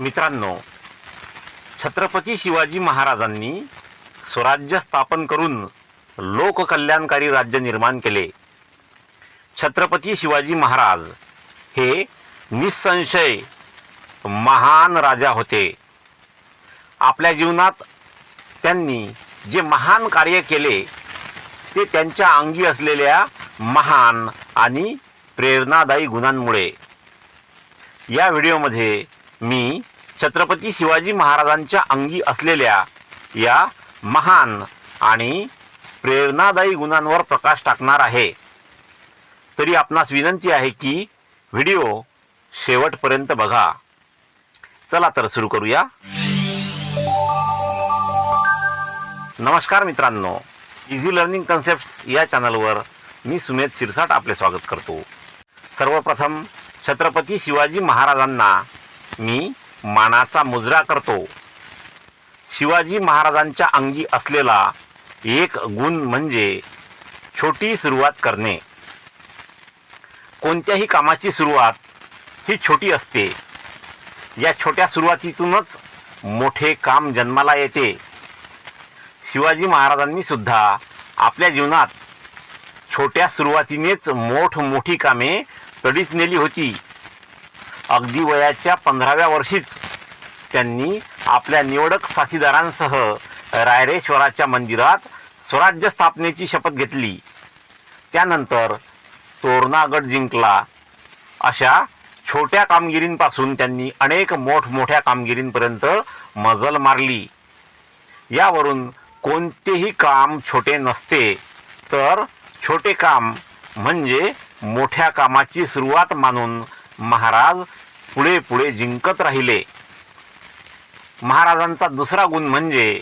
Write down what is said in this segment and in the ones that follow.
मित्रांनो छत्रपती शिवाजी महाराजांनी स्वराज्य स्थापन करून लोककल्याणकारी राज्य निर्माण केले. छत्रपती शिवाजी महाराज हे निसंशय महान राजा होते. आपल्या जीवनात त्यांनी जे महान कार्य केले ते त्यांच्या अंगी असलेल्या महान आणि प्रेरणादायी गुणांमुळे. या व्हिडिओमध्ये मी छत्रपती शिवाजी महाराजांच्या अंगी असलेल्या या महान आणि प्रेरणादायी गुणांवर प्रकाश टाकणार आहे. तरी आपणास विनंती आहे की व्हिडिओ शेवटपर्यंत बघा. चला तर सुरू करूया. नमस्कार मित्रांनो. इझी लर्निंग कन्सेप्ट्स या चॅनलवर मी सुमेध सिरसाट आपले स्वागत करतो. सर्वप्रथम छत्रपती शिवाजी महाराजांना मी मानाचा मुजरा करतो. शिवाजी महाराजांच्या अंगी असलेला एक गुण म्हणजे छोटी सुरुवात करणे. कोणत्याही कामाची सुरुवात ही छोटी असते. या छोट्या सुरुवातीतूनच मोठे काम जन्माला येते. शिवाजी महाराजांनी सुद्धा आपल्या जीवनात छोट्या सुरुवातीनेच मोठमोठी कामे तडीच नेली होती. अगदी वयाच्या पंधराव्या वर्षीच त्यांनी आपल्या निवडक साथीदारांसह रायरेश्वराच्या मंदिरात स्वराज्य स्थापनेची शपथ घेतली. त्यानंतर तोरणागड जिंकला. अशा छोट्या कामगिरींपासून त्यांनी अनेक मोठमोठ्या कामगिरींपर्यंत मजल मारली. यावरून कोणतेही काम छोटे नसते तर छोटे काम म्हणजे मोठ्या कामाची सुरुवात मानून महाराज पुढे पुढे जिंकत राहिले. महाराजांचा दुसरा गुण म्हणजे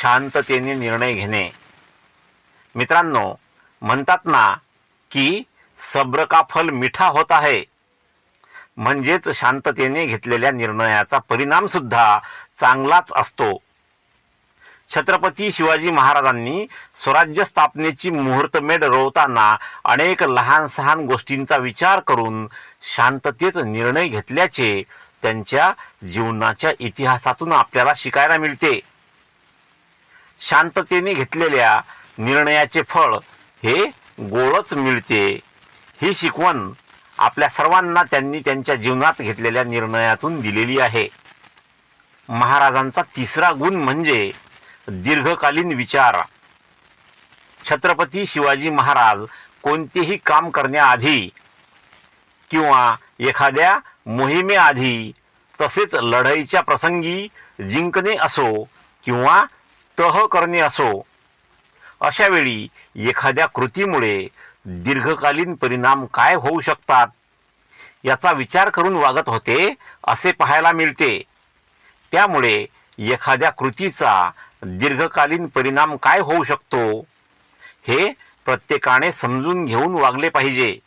शांततेने निर्णय घेणे. मित्रांनो म्हणतात ना की सब्र का फल मिठा होत आहे? म्हणजेच शांततेने घेतलेल्या निर्णयाचा परिणामसुद्धा चांगलाच असतो. छत्रपती शिवाजी महाराजांनी स्वराज्य स्थापनेची मुहूर्तमेढ रोवताना अनेक लहान सहान गोष्टींचा विचार करून शांततेत निर्णय घेतल्याचे त्यांच्या जीवनाच्या इतिहासातून आपल्याला शिकायला मिळते. शांततेने घेतलेल्या निर्णयाचे फळ हे गोळच मिळते. ही शिकवण आपल्या सर्वांना त्यांनी त्यांच्या जीवनात घेतलेल्या निर्णयातून दिलेली आहे. महाराजांचा तिसरा गुण म्हणजे दीर्घकालीन विचार. छत्रपती शिवाजी महाराज कोणतेही काम करण्याआधी किंवा एखाद्या मोहिमेआधी तसेच लढाईच्या प्रसंगी जिंकणे असो किंवा तह करणे असो अशावेळी एखाद्या कृतीमुळे दीर्घकालीन परिणाम काय होऊ शकतात याचा विचार करून वागत होते असे पाहायला मिळते. त्यामुळे एखाद्या कृतीचा दीर्घकालीन परिणाम काय होऊ शकतो हे प्रत्येकाने समजून घेऊन वागले पाहिजे.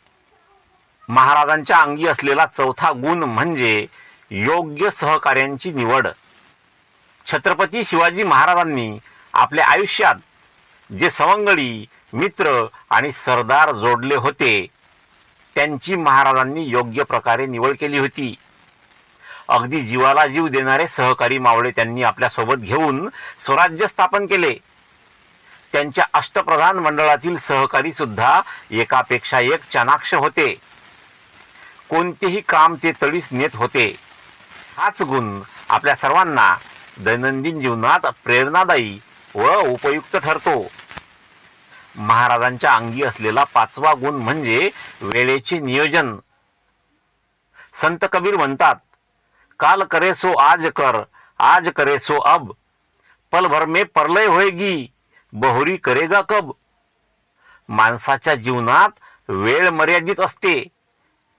महाराजांच्या अंगी असलेला चौथा गुण म्हणजे योग्य सहकार्यांची निवड. छत्रपती शिवाजी महाराजांनी आपल्या आयुष्यात जे सवंगडी मित्र आणि सरदार जोडले होते त्यांची महाराजांनी योग्य प्रकारे निवड केली होती. अगदी जीवाला जीव देणारे सहकारी मावळे त्यांनी आपल्यासोबत घेऊन स्वराज्य स्थापन केले. त्यांच्या अष्टप्रधान मंडळातील सहकारी सुद्धा एकापेक्षा एक चाणाक्ष होते. कोणतेही काम ते तळीस नेत होते. हाच गुण आपल्या सर्वांना दैनंदिन जीवनात प्रेरणादायी व उपयुक्त ठरतो. महाराजांच्या अंगी असलेला पाचवा गुण म्हणजे वेळेचे नियोजन. संत कबीर म्हणतात काल करे सो आज कर आज करे सो अब। पल भर में परलय होएगी बहुरी करेगा कब? माणसाच्या जीवनात वेळ मर्यादित असते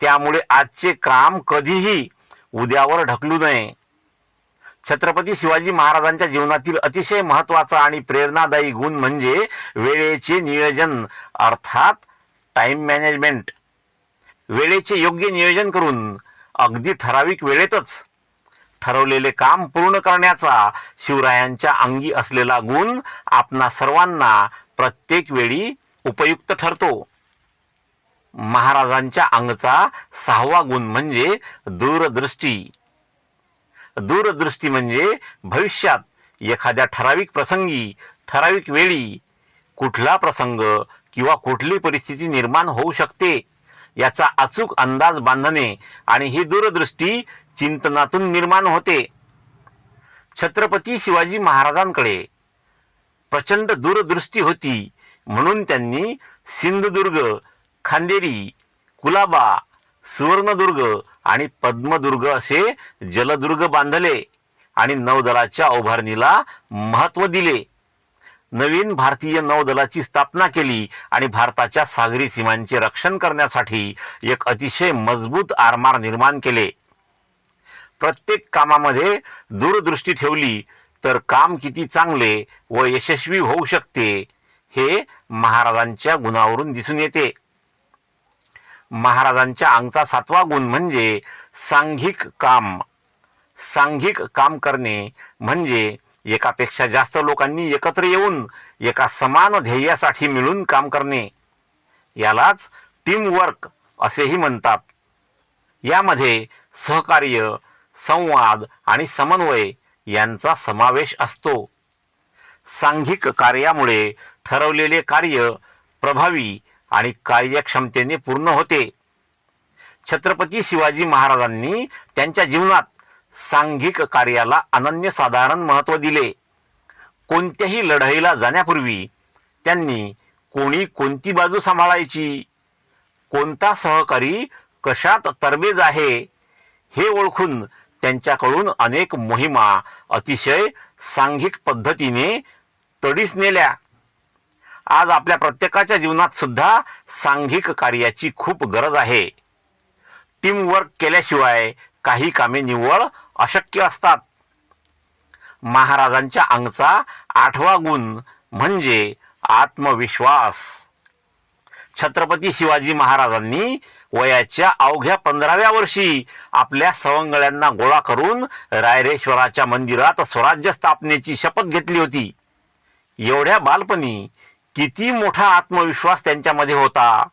त्यामुळे आजचे काम कधीही उद्यावर ढकलू नये. छत्रपती शिवाजी महाराजांच्या जीवनातील अतिशय महत्त्वाचा आणि प्रेरणादायी गुण म्हणजे वेळेचे नियोजन अर्थात टाइम मॅनेजमेंट वेळेचे योग्य नियोजन करून अगदी ठराविक वेळेतच ठरवलेले काम पूर्ण करण्याचा शिवरायांच्या अंगी असलेला गुण आपणा सर्वांना प्रत्येक वेळी उपयुक्त ठरतो. महाराजांच्या अंगचा सहावा गुण म्हणजे दूरदृष्टी. दूरदृष्टी म्हणजे भविष्यात एखाद्या ठराविक प्रसंगी ठराविक वेळी कुठला प्रसंग किंवा कुठली परिस्थिती निर्माण होऊ शकते. याचा अचूक अंदाज बांधणे आणि ही दूरदृष्टी चिंतनातून निर्माण होते. छत्रपती शिवाजी महाराजांकडे प्रचंड दूरदृष्टी होती. म्हणून त्यांनी सिंधुदुर्ग खांदेरी कुलाबा सुवर्णदुर्ग आणि पद्मदुर्ग असे जलदुर्ग बांधले आणि नौदलाच्या उभारणीला महत्त्व दिले. नवीन भारतीय नौदलाची स्थापना केली आणि भारताच्या सागरी सीमांचे रक्षण करण्यासाठी एक अतिशय मजबूत आरमार निर्माण केले. प्रत्येक कामामध्ये दूरदृष्टी ठेवली तर काम किती चांगले व यशस्वी होऊ शकते हे महाराजांच्या गुणावरून दिसून येते. महाराजांच्या अंगचा सातवा गुण म्हणजे सांघिक काम. सांघिक काम करणे म्हणजे एकापेक्षा जास्त लोकांनी एकत्र येऊन एका समान ध्येयासाठी मिळून काम करणे. यालाच टीमवर्क असेही म्हणतात. यामध्ये सहकार्य संवाद आणि समन्वय यांचा समावेश असतो. सांघिक कार्यामुळे ठरवलेले कार्य प्रभावी आणि कार्यक्षमतेने पूर्ण होते. छत्रपती शिवाजी महाराजांनी त्यांच्या जीवनात सांघिक कार्याला अनन्यसाधारण महत्त्व दिले. कोणत्याही लढाईला जाण्यापूर्वी त्यांनी कोणी कोणती बाजू सांभाळायची? कोणता सहकारी कशात तरबेज आहे? हे ओळखून त्यांच्याकडून अनेक मोहिमा अतिशय सांघिक पद्धतीने तडीस नेल्या. आज आपल्या प्रत्येकाच्या जीवनात सुद्धा सांघिक कार्याची खूप गरज आहे. टीमवर्क केल्याशिवाय काही कामे निव्वळ अशक्य असतात. महाराजांच्या अंगचा आठवा गुण म्हणजे आत्मविश्वास. छत्रपती शिवाजी महाराजांनी वयाच्या अवघ्या पंधराव्या वर्षी आपल्या सवंगळ्यांना गोळा करून रायरेश्वराच्या मंदिरात स्वराज्य स्थापनेची शपथ घेतली होती. एवढ्या बालपणी किती मोठा आत्मविश्वास त्यांच्यामध्ये होता.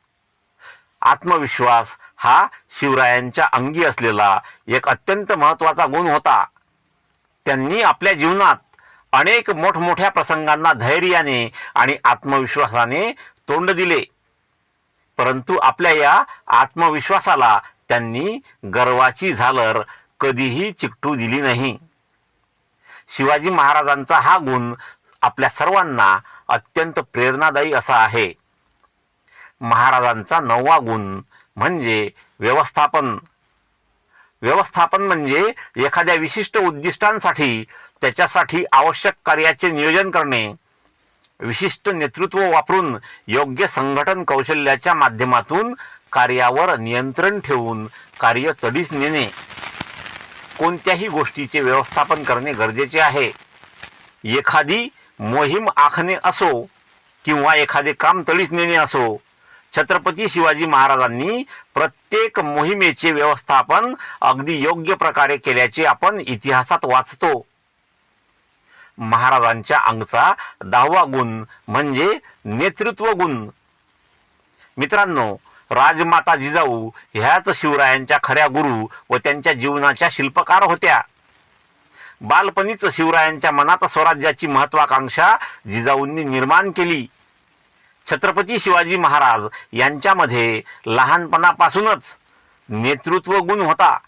आत्मविश्वास हा शिवरायांच्या अंगी असलेला एक अत्यंत महत्त्वाचा गुण होता. त्यांनी आपल्या जीवनात अनेक मोठमोठ्या प्रसंगांना धैर्याने आणि आत्मविश्वासाने तोंड दिले. परंतु आपल्या या आत्मविश्वासाला त्यांनी गर्वाची झालर कधीही चिकटू दिली नाही. शिवाजी महाराजांचा हा गुण आपल्या सर्वांना अत्यंत प्रेरणादायी असा आहे. महाराजांचा नववा गुण म्हणजे व्यवस्थापन. व्यवस्थापन म्हणजे एखाद्या विशिष्ट उद्दिष्टांसाठी त्याच्यासाठी आवश्यक कार्याचे नियोजन करणे. विशिष्ट नेतृत्व वापरून योग्य संघटन कौशल्याच्या माध्यमातून कार्यावर नियंत्रण ठेवून कार्य तडीस नेणे. कोणत्याही गोष्टीचे व्यवस्थापन करणे गरजेचे आहे. एखादी मोहीम आखणे असो किंवा एखादे काम तडीच नेणे असो छत्रपती शिवाजी महाराजांनी प्रत्येक मोहिमेचे व्यवस्थापन अगदी योग्य प्रकारे केल्याचे आपण इतिहासात वाचतो. महाराजांच्या अंगचा दहावा गुण म्हणजे नेतृत्व गुण. मित्रांनो राजमाता जिजाऊ ह्याच शिवरायांच्या खऱ्या गुरु व त्यांच्या जीवनाच्या शिल्पकार होत्या. बालपणीच शिवरायांच्या मनात स्वराज्याची महत्वाकांक्षा जिजाऊंनी निर्माण केली. छत्रपती शिवाजी महाराज यांच्यामध्ये लहानपणापासूनच नेतृत्व गुण होता.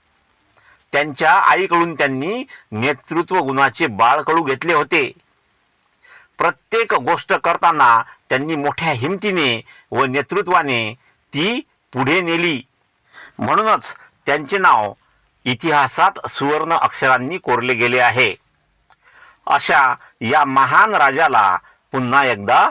त्यांच्या आईकडून त्यांनी नेतृत्व गुणाचे बाळकडू घेतले होते. प्रत्येक गोष्ट करताना त्यांनी मोठ्या हिमतीने व नेतृत्वाने ती पुढे नेली. म्हणूनच त्यांचे नाव इतिहासात सुवर्ण अक्षरांनी कोरले गेले आहे. अशा या महान राजाला पुन्हा एकदा